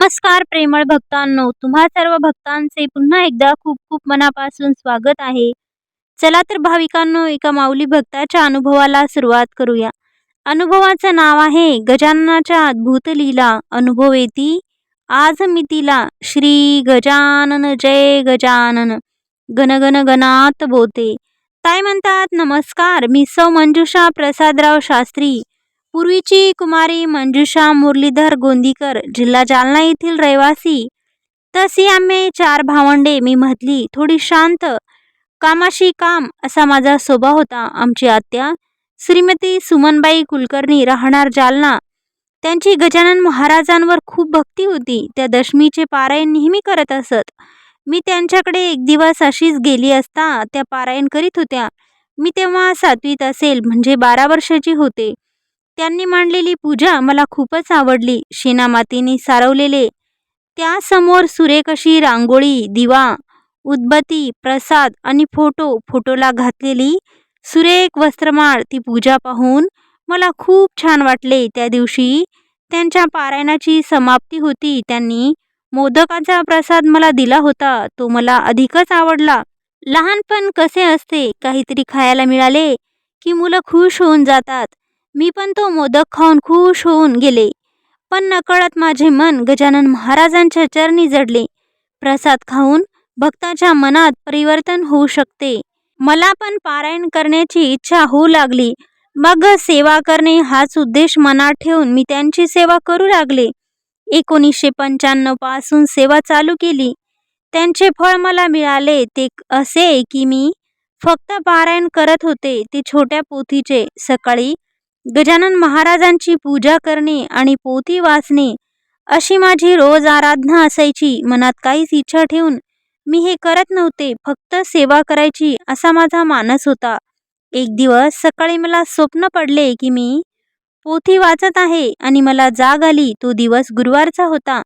नमस्कार प्रेमळ भक्तांनो. तुम्हा सर्व भक्तांचे पुन्हा एकदा खूप खूप मनापासून स्वागत आहे. चला तर भाविकांनो एका माऊली भक्ताच्या अनुभवाला सुरुवात करूया. अनुभवाचं नाव आहे गजाननाच्या अद्भुत लीला. अनुभव येती आज मितीला श्री गजानन जय गजानन. गणगण गणात बोते. काय म्हणतात नमस्कार मी सौ मंजुषा प्रसादराव शास्त्री. पूर्वीची कुमारी मंजुषा मुरलीधर गोंदीकर जिल्हा जालना येथील रहिवासी. तशी आम्ही चार भावंडे मी म्हटली थोडी शांत कामाशी काम असा माझा स्वभाव होता. आमची आत्या श्रीमती सुमनबाई कुलकर्णी राहणार जालना. त्यांची गजानन महाराजांवर खूप भक्ती होती. त्या दशमीचे पारायण नेहमी करत असत. मी त्यांच्याकडे एक दिवस अशीच गेली असता त्या पारायण करीत होत्या. मी तेव्हा सातवीत असेल म्हणजे बारा वर्षाची होते. त्यांनी मांडलेली पूजा मला खूपच आवडली. शेणामातीने सारवलेले. त्यासमोर सुरेख अशी रांगोळी दिवा उदबत्ती प्रसाद आणि फोटो फोटोला घातलेली सुरेख वस्त्रमाळ ती पूजा पाहून मला खूप छान वाटले. त्या दिवशी त्यांच्या पारायणाची समाप्ती होती. त्यांनी मोदकाचा प्रसाद मला दिला होता. तो मला अधिकच आवडला. लहानपण कसे असते? काहीतरी खायला मिळाले की मुलं खुश होऊन जातात. मी पण तो मोदक खाऊन खुश होऊन गेले. पण नकळत माझे मन गजानन महाराजांच्या चरणी जडले. प्रसाद खाऊन भक्ताच्या मनात परिवर्तन होऊ शकते. मला पण पारायण करण्याची इच्छा होऊ लागली. मग सेवा करणे हाच उद्देश मनात ठेवून मी त्यांची सेवा करू लागले. एकोणीसशे पंच्याण्णवपासून सेवा चालू केली. त्यांचे फळ मला मिळाले ते असे की मी फक्त पारायण करत होते ते छोट्या पोथीचे. सकाळी गजानन महाराजांची पूजा करणे आणि पोथी वाचणे अशी माझी रोज आराधना असायची. मनात काहीच इच्छा ठेवून मी हे करत नव्हते. फक्त सेवा करायची असा माझा मानस होता. एक दिवस सकाळी मला स्वप्न पडले की मी पोथी वाचत आहे आणि मला जाग आली. तो दिवस गुरुवारचा होता.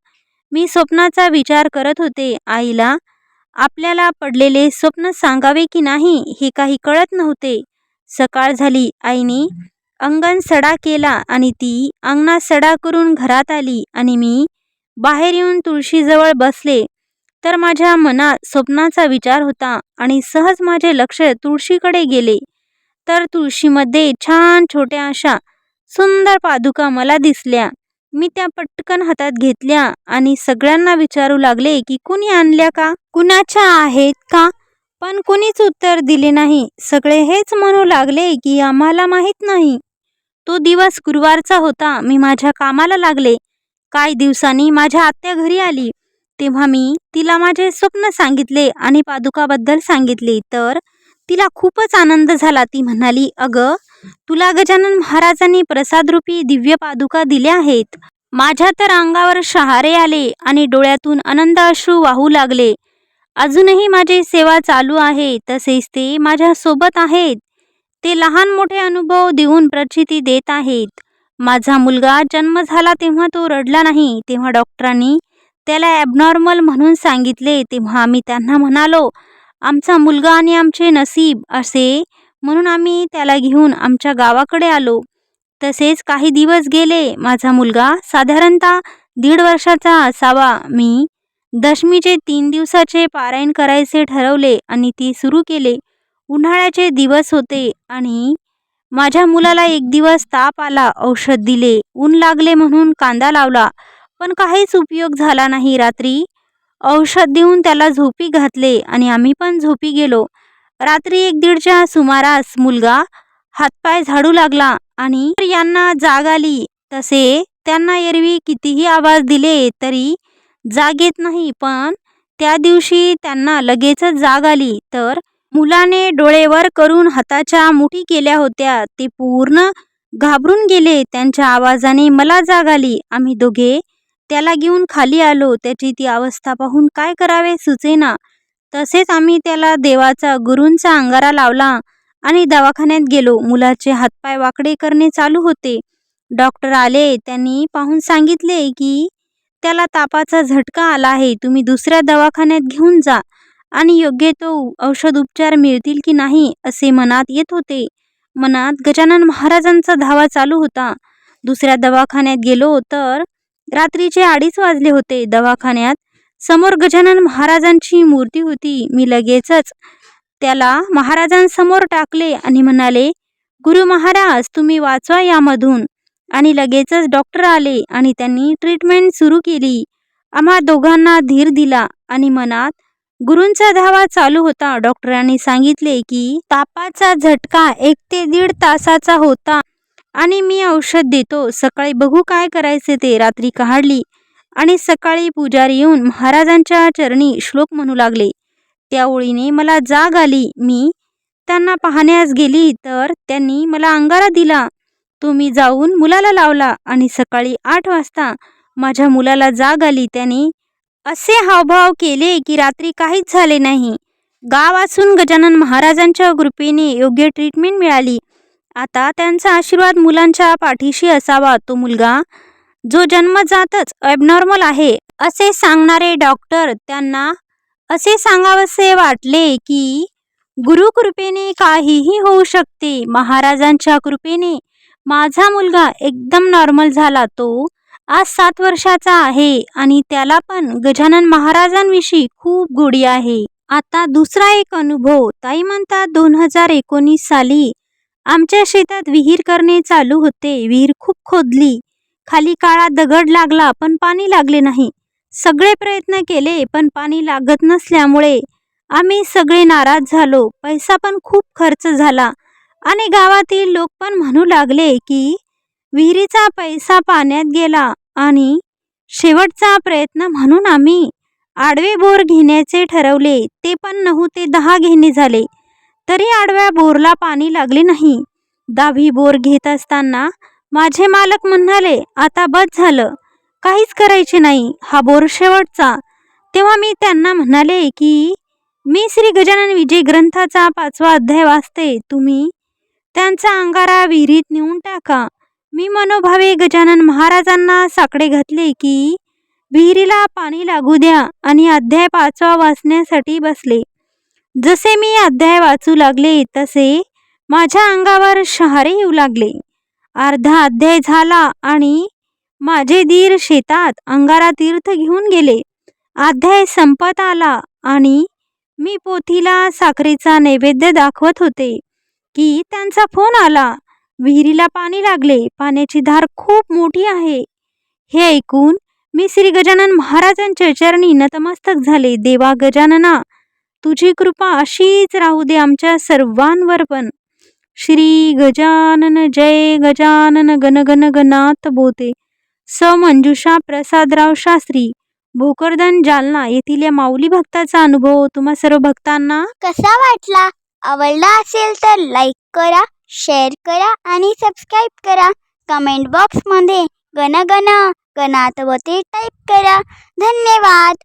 मी स्वप्नाचा विचार करत होते. आईला आपल्याला पडलेले स्वप्न सांगावे की नाही हे काही कळत नव्हते. सकाळ झाली. आईने अंगण सडा केला आणि ती अंगणात सडा करून घरात आली आणि मी बाहेर येऊन तुळशीजवळ बसले. तर माझ्या मनात स्वप्नाचा विचार होता आणि सहज माझे लक्ष तुळशीकडे गेले. तर तुळशीमध्ये छान छोट्या अशा सुंदर पादुका मला दिसल्या. मी त्या पटकन हातात घेतल्या आणि सगळ्यांना विचारू लागले की कुणी आणल्या का? कुणाच्या आहेत का? पण कुणीच उत्तर दिले नाही. सगळे हेच म्हणू लागले की आम्हाला माहीत नाही. तो दिवस गुरुवारचा होता. मी माझ्या कामाला लागले. काही दिवसांनी माझ्या आत्या घरी आली. तेव्हा मी तिला माझे स्वप्न सांगितले आणि पादुकाबद्दल सांगितले. तर तिला खूपच आनंद झाला. ती म्हणाली अगं तुला गजानन महाराजांनी प्रसादरूपी दिव्य पादुका दिल्या आहेत. माझ्या तर अंगावर शहारे आले आणि डोळ्यातून आनंद अश्रू वाहू लागले. अजूनही माझी सेवा चालू आहे तसेच ते माझ्यासोबत आहेत. ते लहान मोठे अनुभव देऊन प्रचिती देत आहेत. माझा मुलगा जन्म झाला तेव्हा तो रडला नाही तेव्हा डॉक्टरांनी त्याला ॲबनॉर्मल म्हणून सांगितले तेव्हा आम्ही त्यांना म्हणालो आमचा मुलगा आणि आमचे नसीब असे म्हणून आम्ही त्याला घेऊन आमच्या गावाकडे आलो. तसेच काही दिवस गेले माझा मुलगा साधारणतः दीड वर्षाचा असावा. मी दशमीचे तीन दिवसाचे पारायण करायचे ठरवले आणि ती सुरू केले. उन्हाळ्याचे दिवस होते आणि माझ्या मुलाला एक दिवस ताप आला औषध दिले ऊन लागले म्हणून कांदा लावला पण काहीच उपयोग झाला नाही. रात्री औषध देऊन त्याला झोपी घातले आणि आम्ही पण झोपी गेलो. रात्री एक दीडच्या सुमारास मुलगा हातपाय झाडू लागला आणि यांना जाग आली. तसे त्यांना एरवी कितीही आवाज दिले तरी जाग येत नाही पण त्या दिवशी त्यांना लगेचच जाग आली. तर मुलाने डोळेवर करून हाताच्या मुठी केल्या होत्या. ते पूर्ण घाबरून गेले. त्यांच्या आवाजाने मला जाग आली. आम्ही दोघे त्याला घेऊन खाली आलो. त्याची ती अवस्था पाहून काय करावे सुचेना. तसेच आम्ही त्याला देवाचा गुरूंचा अंगारा लावला आणि दवाखान्यात गेलो. मुलाचे हातपाय वाकडे करणे चालू होते. डॉक्टर आले. त्यांनी पाहून सांगितले की त्याला तापाचा झटका आला आहे. तुम्ही दुसऱ्या दवाखान्यात घेऊन जा आणि योग्य तो औषध उपचार मिळतील की नाही असे मनात येत होते. मनात गजानन महाराजांचा धावा चालू होता. दुसऱ्या दवाखान्यात गेलो तर रात्रीचे अडीच वाजले होते. दवाखान्यात समोर गजानन महाराजांची मूर्ती होती. मी लगेचच त्याला महाराजांसमोर टाकले आणि म्हणाले गुरु महाराज तुम्ही वाचवा यामधून. आणि लगेचच डॉक्टर आले आणि त्यांनी ट्रीटमेंट सुरू केली. आम्हा दोघांना धीर दिला आणि मनात गुरूंचा धावा चालू होता. डॉक्टरांनी सांगितले की तापाचा झटका एक ते दीड तासाचा होता आणि मी औषध देतो. सकाळी बघू काय करायचे ते. रात्री काढली आणि सकाळी पुजारी येऊन महाराजांच्या चरणी श्लोक म्हणू लागले. त्या ओळीने मला जाग आली. मी त्यांना पाहण्यास गेली तर त्यांनी मला अंगारा दिला. तो मी जाऊन मुलाला लावला आणि सकाळी आठ वाजता माझ्या मुलाला जाग आली. त्याने असे हावभाव केले की रात्री काहीच झाले नाही. गाव असून गजानन महाराजांच्या कृपेने योग्य ट्रीटमेंट मिळाली. आता त्यांचा आशीर्वाद मुलांच्या पाठीशी असावा. तो मुलगा जो जन्मजातच ॲबनॉर्मल आहे असे सांगणारे डॉक्टर त्यांना असे सांगावसे वाटले की गुरुकृपेने काहीही होऊ शकते. महाराजांच्या कृपेने माझा मुलगा एकदम नॉर्मल झाला तो. आज सात वर्षाचा आहे आणि त्याला पण गजानन महाराजांविषयी खूप गोडी आहे. आता दुसरा एक अनुभव ताई म्हणतात दोन हजार एकोणीस साली आमच्या शेतात विहीर करणे चालू होते. विहीर खूप खोदली. खाली काळा दगड लागला पण पाणी लागले नाही. सगळे प्रयत्न केले पण पाणी लागत नसल्यामुळे आम्ही सगळे नाराज झालो. पैसा पण खूप खर्च झाला. आणि गावातील लोक पण म्हणू लागले की विहिरीचा पैसा पाण्यात गेला आणि शेवटचा प्रयत्न म्हणून आम्ही आडवे बोर घेण्याचे ठरवले ते पण नऊ ते दहा घेणे झाले. तरी आडव्या बोरला पाणी लागले नाही. दहावी बोर घेत असताना माझे मालक म्हणाले आता बस झालं. काहीच करायचे नाही. हा बोर शेवटचा. तेव्हा मी त्यांना म्हणाले की मी श्री गजानन विजय ग्रंथाचा पाचवा अध्याय वाचते. तुम्ही त्यांचा अंगारा विहिरीत नेऊन टाका. मी मनोभावे गजानन महाराजांना साकडे घातले की विहिरीला पाणी लागू द्या आणि अध्याय पाचवा वाचण्यासाठी बसले. जसे मी अध्याय वाचू लागले तसे माझ्या अंगावर शहारे येऊ लागले. अर्धा अध्याय झाला आणि माझे दीर शेतात अंगारा तीर्थ घेऊन गेले. अध्याय संपत आला आणि मी पोथीला साखरेचा नैवेद्य दाखवत होते. की त्यांचा फोन आला. विहिरीला पाणी लागले. पाण्याची धार खूप मोठी आहे. हे ऐकून मी श्री गजानन महाराजांच्या चरणी नतमस्तक झाले. देवा गजानना तुझी कृपा अशीच राहू दे आमच्या सर्वांवर पण. श्री गजानन जय गजानन गणगन गण गणात बोते. स मंजुषा प्रसादराव शास्त्री भोकरदन जालना येथील या माऊली भक्ताचा अनुभव तुम्हा सर्व भक्तांना कसा वाटला? आवडला असेल तर लाईक करा शेअर करा आणि सबस्क्राईब करा. कमेंट बॉक्समध्ये गण गण गणात व ते टाईप करा. धन्यवाद.